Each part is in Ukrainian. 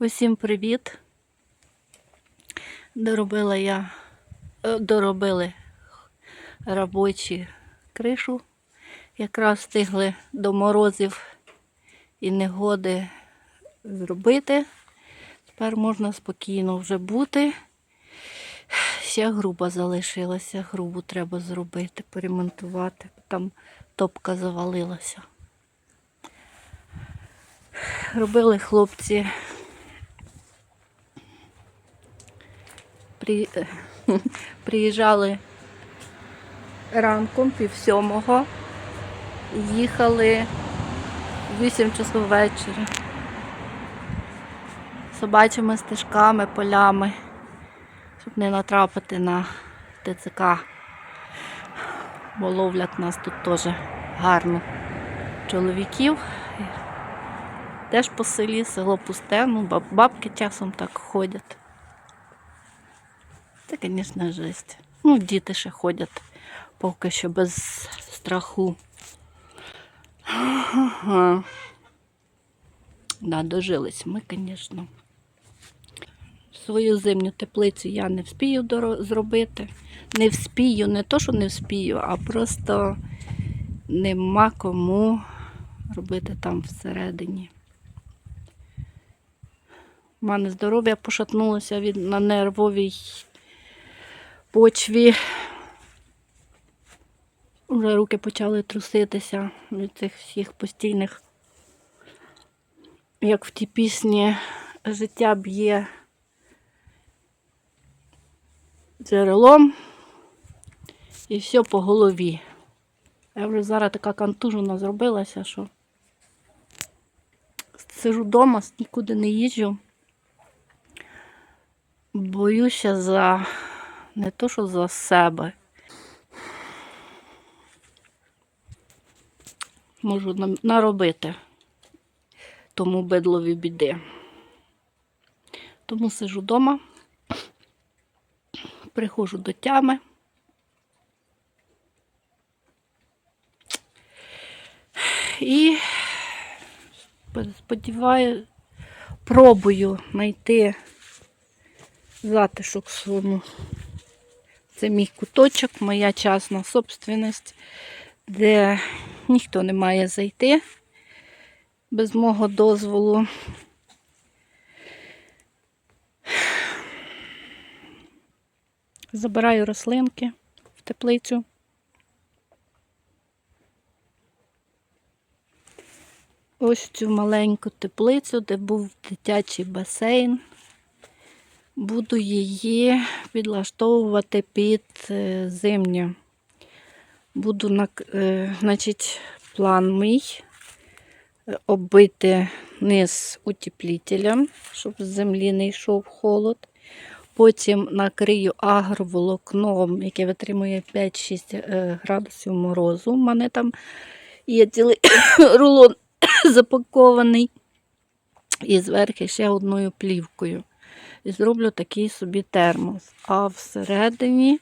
Усім привіт! Доробила я, е, доробили робочі кришу. Якраз встигли до морозів і негоди зробити. Тепер можна спокійно вже бути. Ще груба залишилася, грубу треба зробити, поремонтувати. Там топка завалилася. Робили хлопці при... приїжджали ранком, пів сьомого, їхали в 8 часов вечора. Собачими стежками, полями, щоб не натрапити на ТЦК. Бо ловлять нас тут теж гарно чоловіків. Теж по селі, село пусте, ну бабки часом так ходять. Це, звісно, жесть. Ну, діти ще ходять поки що без страху. Ага. Да, дожились ми, звісно. Свою зимню теплицю я не вспію зробити. Не вспію, не то, що не вспію, а просто нема кому робити там всередині. У мене здоров'я пошатнулося від на нервовій почві. Вже руки почали труситися від цих всіх постійних, як в тій пісні, життя б'є джерелом і все по голові. Я вже зараз така контужена зробилася, що сижу вдома, нікуди не їжджу. Боюся за не то, що за себе. Можу наробити тому бидлові біди. Тому сижу вдома, приходжу до тями. І сподіваюся, пробую знайти затишок в своєму. Це мій куточок, моя частна собственність, де ніхто не має зайти без мого дозволу. Забираю рослинки в теплицю. Ось цю маленьку теплицю, де був дитячий басейн. Буду її підлаштовувати під е, зимню. Буду, е, значить, план мій е, оббити низ утеплітелем, щоб з землі не йшов холод. Потім накрию агроволокном, яке витримує 5-6 е, градусів морозу. У мене там є цілий рулон запакований. І зверху ще одною плівкою. І зроблю такий собі термос. А всередині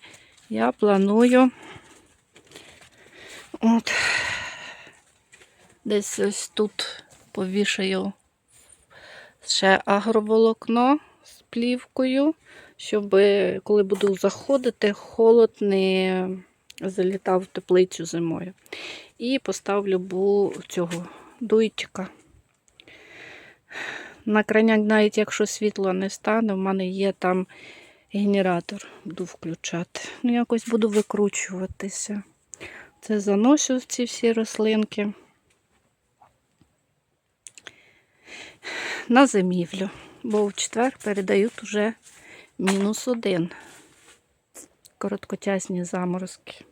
я планую от десь ось тут повішаю ще агроволокно з плівкою, щоб коли буду заходити, холод не залітав в теплицю зимою. І поставлю бу цього дуйчика. На краняк, навіть якщо світло не стане, в мене є там генератор, буду включати. Ну, якось буду викручуватися. Це заношу ці всі рослинки на зимівлю, бо в четвер передають уже мінус один. Короткочасні заморозки.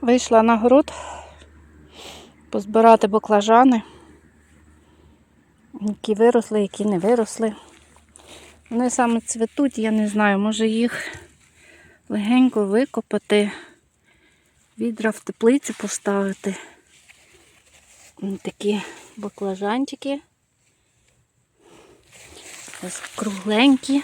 Вийшла на город позбирати баклажани, які виросли, які не виросли. Вони саме цвітуть, я не знаю, може їх легенько викопати, відра в теплицю поставити. Такі баклажанчики. Ось кругленькі.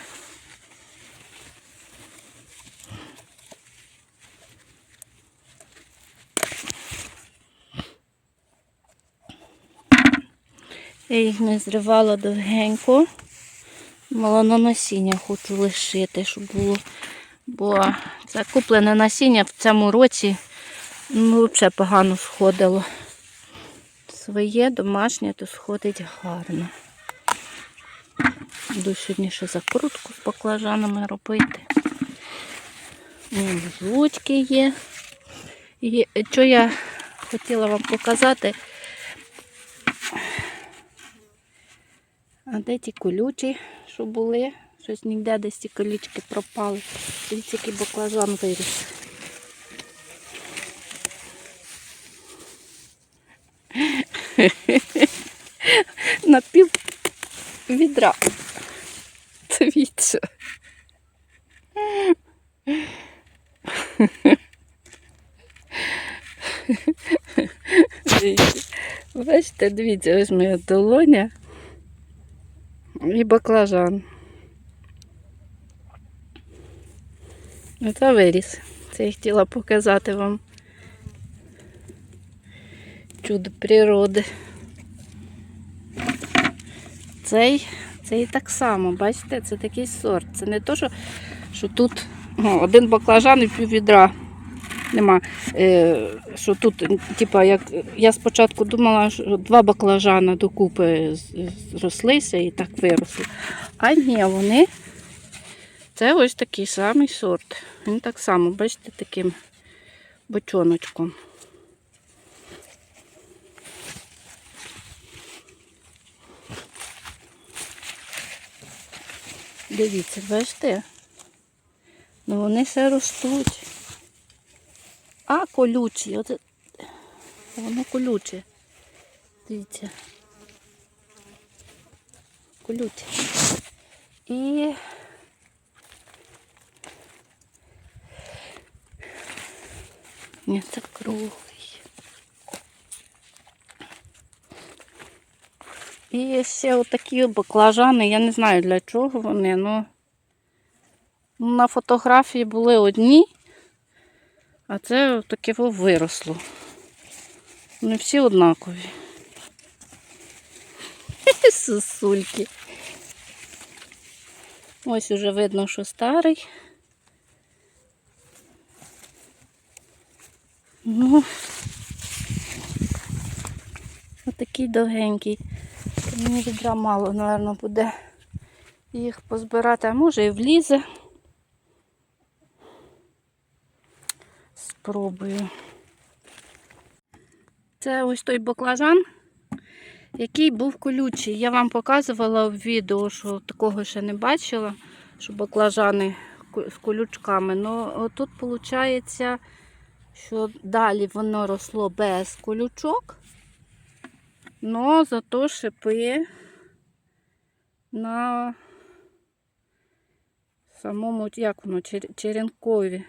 Я їх не зривала довгенько. Мала на насіння хочу лишити, щоб було. Бо це куплене насіння в цьому році ну, взагалі погано сходило. Своє домашнє то сходить гарно. Буду сьогодні ще закрутку з баклажанами робити. Жучки є. І що я хотіла вам показати, а де ті колючі, що були? Щось ніде десь ті колючки пропали. Дивіться, який баклажан виріс. На пів відра. Дивіться. Бачите, дивіться, ось моя долоня і баклажан. Це виріс. Це я хотіла показати вам чудо природи. Цей, цей так само, бачите, це такий сорт. Це не то, що, що тут о, один баклажан і пів відра нема. Е, що тут, типа, як я спочатку думала, що два баклажани докупи зрослися і так виросли. А ні, вони це ось такий самий сорт. Він так само, бачите, таким бочоночком. Дивіться, бачите? Ну вони ще ростуть. А колючі. Оце... Воно колюче. Дивіться. Колюче. І Ні, це круглий. І ще отакі баклажани, я не знаю для чого вони, ну на фотографії були одні, а це таке виросло. Вони всі однакові. Сосульки. Ось уже видно, що старий. Ну, отакий довгенький. Мені відра мало, мабуть, буде їх позбирати, а може і влізе. Спробую. Це ось той баклажан, який був колючий. Я вам показувала в відео, що такого ще не бачила, що баклажани з колючками. Ну, тут виходить, що далі воно росло без колючок, але зато шипи на самому, як воно, чер- черенкові.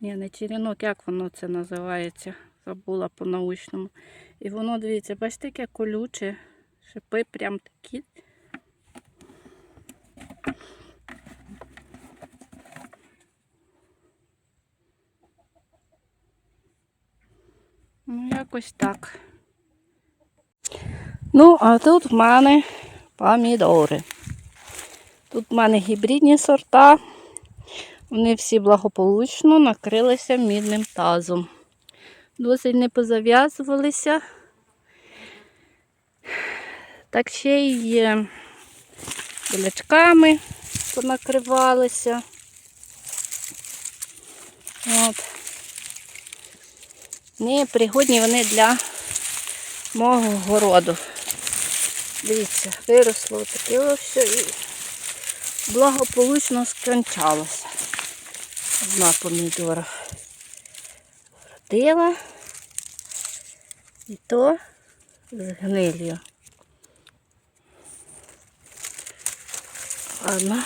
Ні, не черенок, як воно це називається? Забула по-научному. І воно, дивіться, бачите, яке колюче. Шипи прям такі. Ну, якось так. Ну, а тут в мене помідори. Тут в мене гібридні сорта. Вони всі благополучно накрилися мідним тазом. Досить не позав'язувалися. Так ще й болячками понакривалися. От. Не пригодні вони для мого городу. Дивіться, виросло таке все і благополучно скончалося. Одна помідора вродила. І то з гнилью. Ладно.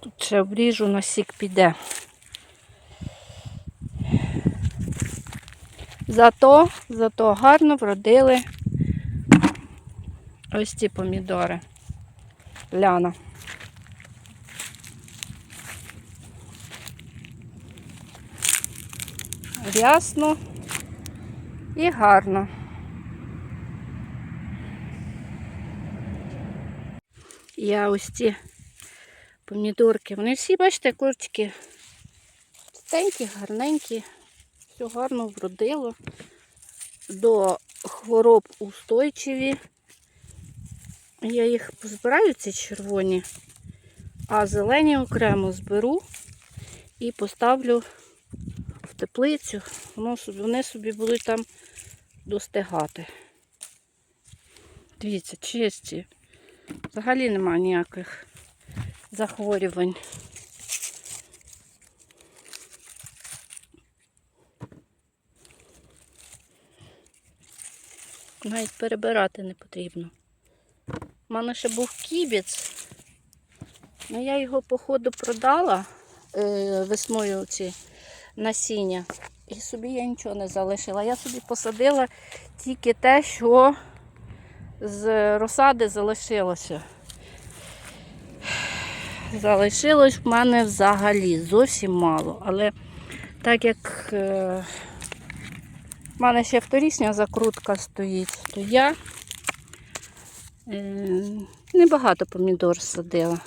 Тут ще обріжу, на сік піде. Зато, зато гарно вродили ось ці помідори. Ляна. ясно і гарно. Я ось ці помідорки. Вони всі, бачите, курчики чистенькі, гарненькі, все гарно вродило, до хвороб устойчиві. Я їх позбираю, ці червоні, а зелені окремо зберу і поставлю теплицю. Вони собі будуть там достигати. Дивіться, чисті. Взагалі немає ніяких захворювань. Навіть перебирати не потрібно. У мене ще був кібіц. Ну, я його, походу, продала е, весною ці насіння. І собі я нічого не залишила. Я собі посадила тільки те, що з розсади залишилося. Залишилось в мене взагалі зовсім мало. Але так як е, в мене ще вторісня закрутка стоїть, то я е, небагато помідор садила.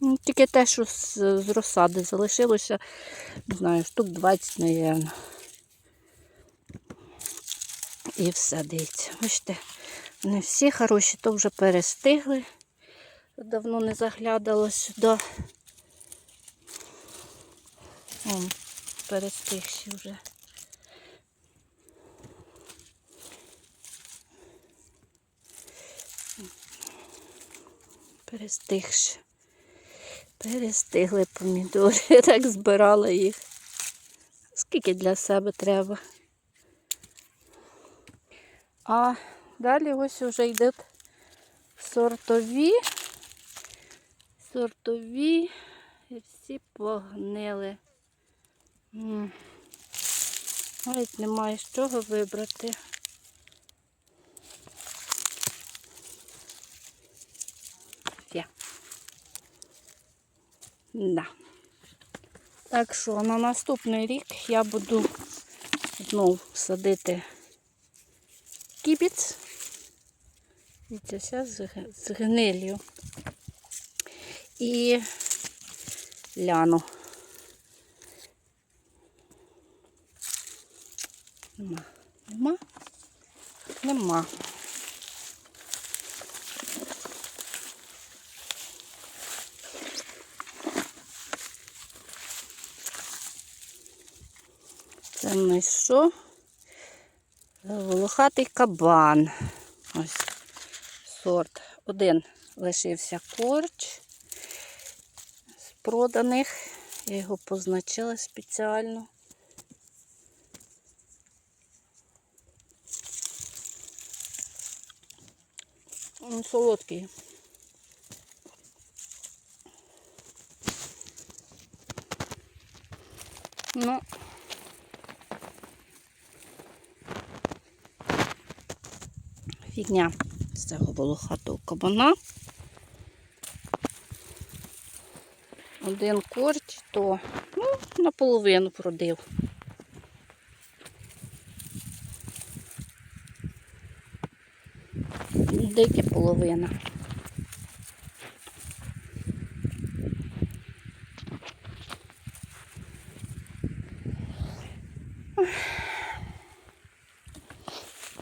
Ну, Тільки те, що з, з розсади залишилося, не знаю, штук 20, мабуть. І все, дивіться. Бачите, вони всі хороші, то вже перестигли. Давно не заглядала сюди. Вон, перестигші вже. Перестигші. Перестигли помідори. Так збирала їх. Скільки для себе треба. А далі ось вже йдуть сортові. Сортові і всі погнили. Навіть немає з чого вибрати. Є. Да. Так що на наступний рік я буду знову садити кібіц. Дивіться, з гнилью. І ляну. Нема. Нема? Нема. Нас що? Волохатий кабан. Ось сорт. Один лишився корч з проданих. Я його позначила спеціально. Він солодкий. Ну, фігня з цього волохатого кабана. Один корч, то ну, наполовину продив. Дике половина.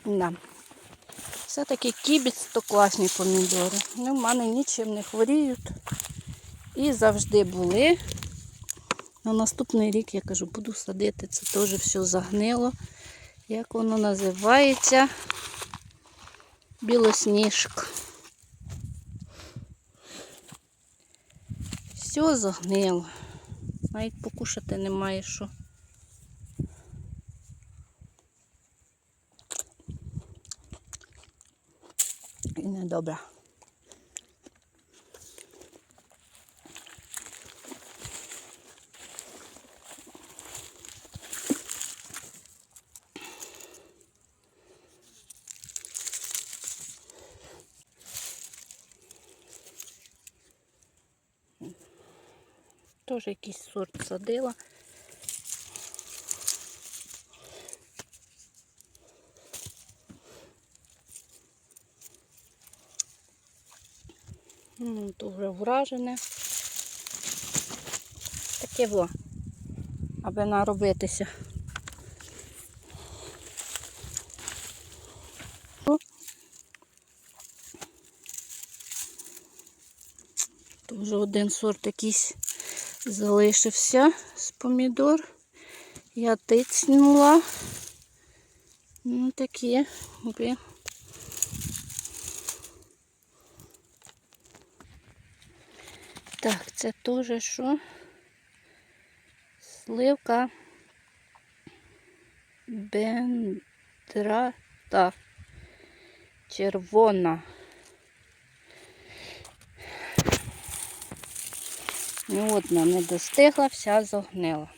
Да. Все-таки кібіць то класні помідори. Вони в мене нічим не хворіють. І завжди були. На наступний рік, я кажу, буду садити. Це теж все загнило. Як воно називається? Білосніжка. Все загнило. Навіть покушати немає що. І недобре. Теж якийсь сорт садила. Ну, вже вражене. Таке во, аби наробитися. Вже один сорт якийсь залишився з помідор. Я тицнула. Ну, такі. Так, це теж що? Сливка бендрата червона. Ні одна не достигла, вся зогнила.